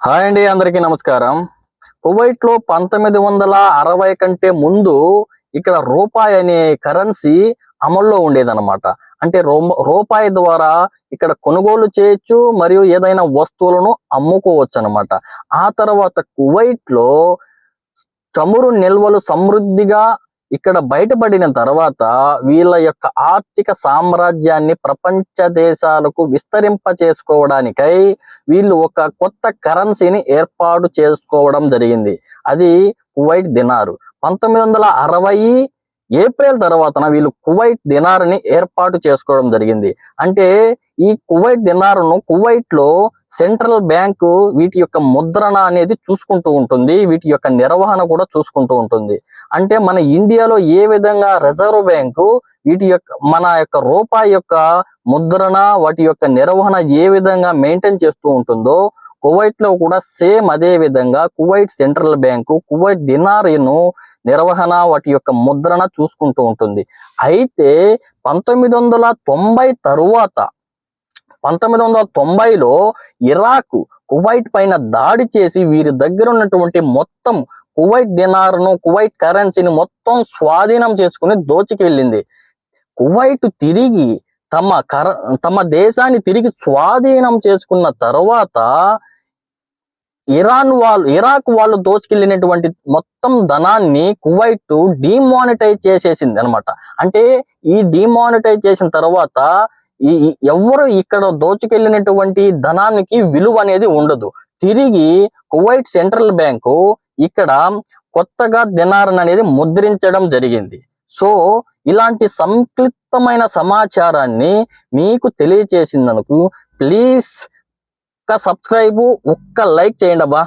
Hi అండి అందరికీ నమస్కారం. కువైట్లో పంతొమ్మిది వందల అరవై కంటే ముందు ఇక్కడ రూపాయి అనే కరెన్సీ అమల్లో ఉండేదన్నమాట. అంటే రూపాయి ద్వారా ఇక్కడ కొనుగోలు చేయొచ్చు మరియు ఏదైనా వస్తువులను అమ్ముకోవచ్చు అనమాట ఆ తర్వాత కువైట్లో చమురు నిల్వలు సమృద్ధిగా ఇక్కడ బయటపడిన తర్వాత వీళ్ళ యొక్క ఆర్థిక సామ్రాజ్యాన్ని ప్రపంచ దేశాలకు విస్తరింప చేసుకోవడానికై వీళ్ళు ఒక కొత్త కరెన్సీని ఏర్పాటు చేసుకోవడం జరిగింది. అది కువైట్ దినారు. పంతొమ్మిది వందల అరవై ఏప్రిల్ తర్వాతన వీళ్ళు కువైట్ దినార్ని ఏర్పాటు చేసుకోవడం జరిగింది. అంటే ఈ కువైట్ దినారును కువైట్లో సెంట్రల్ బ్యాంకు వీటి యొక్క ముద్రణ అనేది చూసుకుంటూ ఉంటుంది. వీటి యొక్క నిర్వహణ కూడా చూసుకుంటూ ఉంటుంది. అంటే మన ఇండియాలో ఏ విధంగా రిజర్వ్ బ్యాంకు వీటి యొక్క మన యొక్క రూపాయి యొక్క ముద్రణ వాటి యొక్క నిర్వహణ ఏ విధంగా మెయింటైన్ చేస్తూ ఉంటుందో కువైట్లో కూడా సేమ్ అదే విధంగా కువైట్ సెంట్రల్ బ్యాంకు కువైట్ డినారీను నిర్వహణ వాటి యొక్క ముద్రణ చూసుకుంటూ ఉంటుంది. అయితే పంతొమ్మిది వందల తొంభై తరువాత పంతొమ్మిది వందల తొంభైలో ఇరాక్ కువైట్ పైన దాడి చేసి వీరి దగ్గర ఉన్నటువంటి మొత్తం కువైట్ దినార్ను కువైట్ కరెన్సీని మొత్తం స్వాధీనం చేసుకుని దోచికి వెళ్ళింది. కువైట్ తిరిగి తమ కర తమ దేశాన్ని తిరిగి స్వాధీనం చేసుకున్న తర్వాత ఇరాన్ వాళ్ళు ఇరాక్ వాళ్ళు దోచుకెళ్ళినటువంటి మొత్తం ధనాన్ని కువైట్ డిమానిటైజ్ చేసేసింది అనమాట అంటే ఈ డిమానిటైజ్ చేసిన తర్వాత ఈ ఎవరు ఇక్కడ దోచుకెళ్ళినటువంటి ధనానికి విలువ అనేది ఉండదు. తిరిగి కువైట్ సెంట్రల్ బ్యాంకు ఇక్కడ కొత్తగా దినారన్ అనేది ముద్రించడం జరిగింది. సో ఇలాంటి సంక్లిప్తమైన సమాచారాన్ని మీకు తెలియచేసిందనుకు ప్లీజ్ ఒక్క సబ్స్క్రైబ్ ఒక్క లైక్ చేయండి అబ్బా